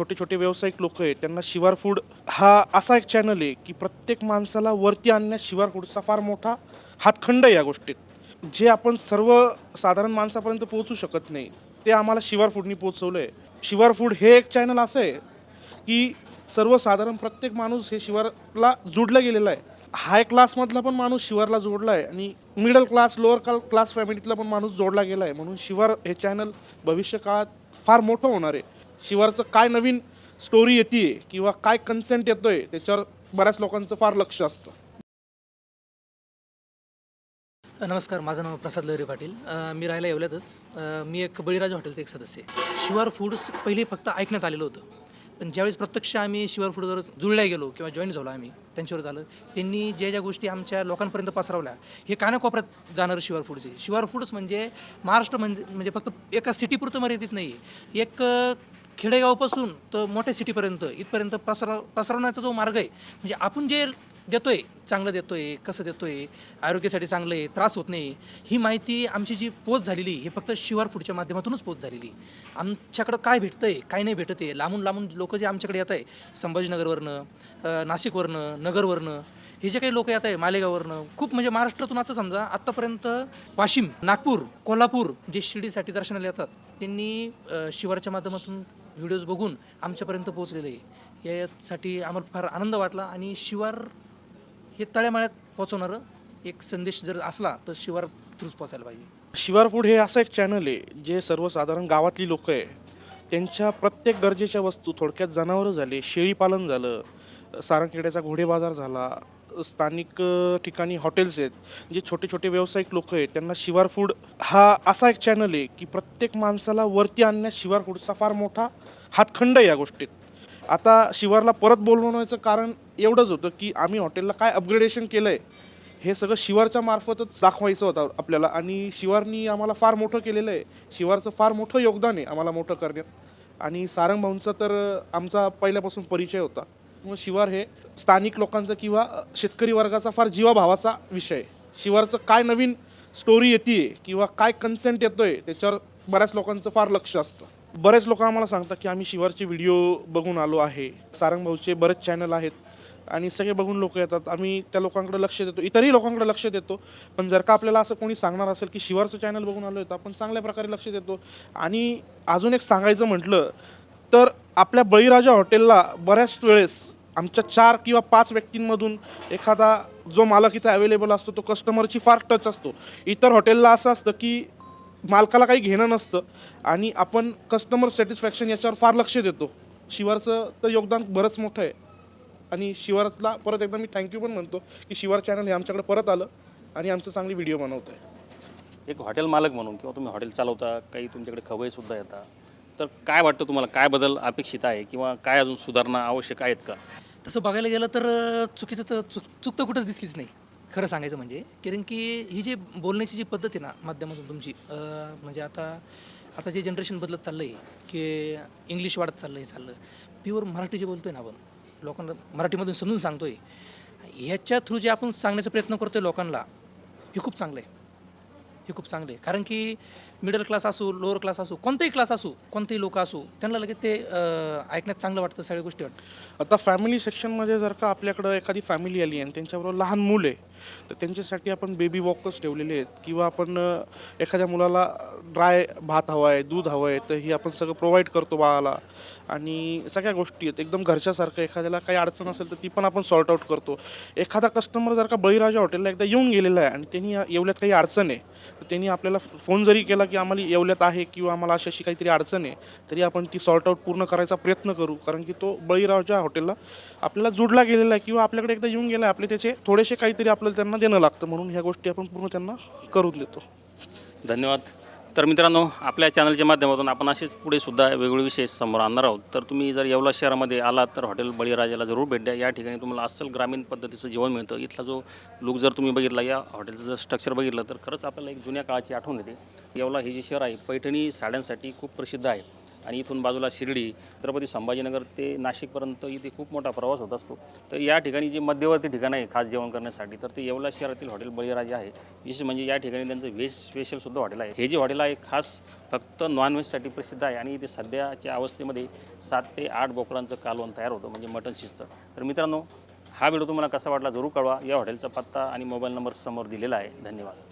छोटे छोटे व्यावसायिक लोक आहेत त्यांना शिवार फूड हा असा एक चॅनल आहे की प्रत्येक माणसाला वरती आणण्यास शिवार फूडचा फार मोठा हातखंड आहे या गोष्टीत. जे आपण सर्व साधारण माणसापर्यंत पोहोचू शकत नाही ते आम्हाला शिवार फूडनी पोहोचवलं आहे शिवार फूड हे एक चॅनल असं आहे की सर्वसाधारण प्रत्येक माणूस हे शिवारला जोडला गेलेला आहे. हाय क्लासमधला पण माणूस शिवारला जोडला आहे आणि middle class lower cla class फॅमिलीतला पण माणूस जोडला गेला आहे. म्हणून शिवार हे चॅनल भविष्यकाळात फार मोठं होणार आहे. शिवारचं काय नवीन स्टोरी येते किंवा काय कन्सेंट येतोय त्याच्यावर बऱ्याच लोकांचं फार लक्ष असतं. नमस्कार माझं नाव प्रसाद लहरी पाटील. अ, मी राहायला येवल्यातच. अ, मी एक बळीराजा हॉटेलचा एक सदस्य आहे. शिवार फूड्स पहिले फक्त ऐकण्यात आलेलं होतं. पण ज्यावेळेस प्रत्यक्ष आम्ही शिवार फूडवर जुळल्या गेलो किंवा जॉईन झालो आम्ही त्यांच्यावर झालं त्यांनी ज्या ज्या गोष्टी आमच्या लोकांपर्यंत पसरवल्या हे कानाकोपऱ्यात जाणारं शिवार फूडचे शिवार फूड्स म्हणजे महाराष्ट्र म्हणजे म्हणजे फक्त एका सिटीपुरतं मर्यादित नाही एक अ, खेडेगावपासून तर मोठ्या सिटीपर्यंत इथपर्यंत पसरव पसरवण्याचा जो मार्ग आहे म्हणजे आपण जे देतोय चांगलं देतोय कसं देतोय आरोग्यासाठी चांगलं आहे त्रास होत नाही ही माहिती आमची जी पोच झालेली हे फक्त शिवार फूडच्या माध्यमातूनच पोच झालेली आमच्याकडं काय भेटतं आहे काय नाही भेटत आहे लांबून लांबून लोक जे आमच्याकडे येत आहे संभाजीनगरवरनं नाशिकवरनं नगरवरनं हे जे काही लोक येत आहे मालेगाववरनं खूप म्हणजे महाराष्ट्रातून असं समजा आत्तापर्यंत वाशिम नागपूर कोल्हापूर जे शिर्डीसाठी दर्शनाला येतात त्यांनी शिवारच्या माध्यमातून व्हिडिओज बघून आमच्यापर्यंत पोहोचलेले. आहे यासाठी आम्हाला फार आनंद वाटला आणि शिवार हे तळ्यामाळ्यात पोहोचवणारं एक संदेश जर असला तर शिवार थ्रूच पोचायला पाहिजे. शिवार फूड हे असं एक चॅनल आहे जे सर्वसाधारण गावातली लोक आहे. त्यांच्या प्रत्येक गरजेच्या वस्तू थोडक्यात जनावरं झाले शेळीपालन झालं सारंगखेड्याचा घोडे बाजार झाला स्थानिक ठिकाणी हॉटेल्स आहेत जे छोटे छोटे व्यावसायिक लोक आहेत त्यांना शिवार फूड हा असा एक चॅनल आहे की प्रत्येक माणसाला वरती आणण्यास शिवार फूडचा फार मोठा हातखंड आहे या गोष्टीत. आता शिवारला परत बोलवण्याचं कारण एवढंच होतं की आम्ही हॉटेलला काय अपग्रेडेशन केलं आहे हे सगळं शिवारच्या मार्फतच दाखवायचं होतं आपल्याला आणि शिवारनी आम्हाला फार मोठं केलेलं आहे. शिवारचं फार मोठं योगदान आहे आम्हाला मोठं करण्यात. आणि सारंग भाऊंचा तर आमचा पहिल्यापासून परिचय होता. शिवार हे स्थानिक लोकांचा किंवा शेतकरी वर्गाचा फार जीवाभावाचा विषय. आहे शिवारचं काय नवीन स्टोरी येते किंवा काय कन्सेंट येतोय त्याच्यावर बऱ्याच लोकांचं फार लक्ष असतं. बरेच लोक आम्हाला सांगतात की आम्ही शिवारचे व्हिडिओ बघून आलो आहे. सारंग भाऊचे बरेच चॅनल आहेत आणि सगळे बघून लोक येतात. आम्ही त्या लोकांकडे लक्ष देतो. इतरही लोकांकडे लक्ष देतो. पण जर का आपल्याला असं कोणी सांगणार असेल की शिवारचं चॅनल बघून आलो तर आपण चांगल्या प्रकारे लक्ष देतो. आणि अजून एक सांगायचं म्हटलं तर आपल्या बळीराजा हॉटेलला बऱ्याच वेळेस आमच्या चार किंवा पाच व्यक्तींमधून एखादा जो मालक इथं अवेलेबल असतो तो कस्टमरची फार टच असतो. इतर हॉटेलला असं असतं की मालकाला काही घेणं नसतं आणि आपण कस्टमर सॅटिस्फॅक्शन याच्यावर फार लक्ष देतो. शिवारचं तर योगदान बरंच मोठं आहे. आणि शिवारला परत एकदा मी थँक्यू पण म्हणतो की शिवार चॅनल हे आमच्याकडे परत आलं आणि आमचं चांगली व्हिडिओ बनवतं आहे एक हॉटेल मालक म्हणून किंवा तुम्ही हॉटेल चालवता काही तुमच्याकडे खवयसुद्धा येतात. तर काय वाटतं तुम्हाला? काय बदल अपेक्षित आहे किंवा काय अजून सुधारणा आवश्यक आहेत का? तसं बघायला गेलं तर चुकीचं तर चुक चूक तर कुठंच दिसलीच नाही. खरं सांगायचं म्हणजे कारण की ही जी बोलण्याची जी पद्धत आहे ना माध्यमातून तुमची म्हणजे आता आता जे जनरेशन बदलत चाललं आहे की इंग्लिश वाढत चाललं आहे चाललं. प्युअर मराठी जे बोलतो आहे ना आपण. लोकांना मराठीमधून समजून सांगतो आहे ह्याच्या थ्रू जे आपण सांगण्याचा प्रयत्न करतो आहे लोकांना हे खूप चांगलं आहे हे खूप चांगलं आहे कारण की मिडल क्लास असू लोअर क्लास असो कोणताही क्लास असो कोणतेही लोक असू त्यांना लगेच ते ऐकण्यात चांगलं वाटतं सगळ्या गोष्टी वाटतं आता फॅमिली सेक्शनमध्ये जर का आपल्याकडं एखादी फॅमिली आली आणि त्यांच्याबरोबर लहान मुलं आहे तर त्यांच्यासाठी आपण बेबी वॉकर्स ठेवलेले आहेत किंवा आपण एखाद्या मुलाला ड्राय भात हवा आहे दूध हवं आहे तर ही आपण सगळं प्रोव्हाइड करतो बाळाला. आणि सगळ्या गोष्टी आहेत. एकदम घरच्यासारखं एखाद्याला काही अडचण असेल तर ती पण आपण सॉर्ट आउट करतो. एखादा कस्टमर जर का बळीराजा हॉटेलला एकदा येऊन गेलेला आहे आणि त्यांनी येवल्यात काही अडचण आहे तर त्यांनी आपल्याला फोन जरी केला की आम्हाला येवल्यात आहे किंवा आम्हाला अशी अशी काहीतरी अडचण आहे तरी आपण ती सॉर्ट आउट पूर्ण करायचा प्रयत्न करू. कारण की तो बळीरावच्या हॉटेलला आपल्याला जोडला गेलेला आहे किंवा आपल्याकडे एकदा येऊन गेला आहे आपले त्याचे थोडेसे काहीतरी आपल्याला त्यांना देणं लागतं म्हणून ह्या गोष्टी आपण पूर्ण त्यांना करून देतो. धन्यवाद. तर मित्रांनो आपल्या चॅनलच्या माध्यमातून आपण असेच पुढे सुद्धा वेगवेगळे विषय समोर आणणार आहोत. तर तुम्ही जर येवला शहरामध्ये आलात तर हॉटेल बळीराजाला जरूर भेट द्या. या ठिकाणी तुम्हाला अस्सल ग्रामीण पद्धतीचं जेवण मिळतं. इथला जो लुक जर तुम्ही बघितला या हॉटेलचं जर स्ट्रक्चर बघितलं तर खरंच आपल्याला एक जुन्या काळाची आठवण येते. येवला हे जे शहर आहे पैठणी साड्यांसाठी खूप प्रसिद्ध आहे. आणि इथून बाजूला शिर्डी छत्रपती संभाजीनगर ते नाशिकपर्यंत इथे खूप मोठा प्रवास होत असतो. तर या ठिकाणी जे मध्यवर्ती ठिकाण आहे खास जेवण करण्यासाठी तर ते येवला शहरातील हॉटेल बळीराजे आहे. विशेष म्हणजे या ठिकाणी त्यांचं व्हेज स्पेशलसुद्धा हॉटेल आहे. हे जे हॉटेल आहे खास फक्त नॉनव्हेजसाठी प्रसिद्ध आहे आणि इथे सध्याच्या अवस्थेमध्ये सात ते आठ बोकडांचं कालवण तयार होतं म्हणजे मटण शिजतं तर मित्रांनो हा व्हिडिओ तुम्हाला कसा वाटला जरूर कळवा. या हॉटेलचा पत्ता आणि मोबाईल नंबर समोर दिलेला आहे. धन्यवाद.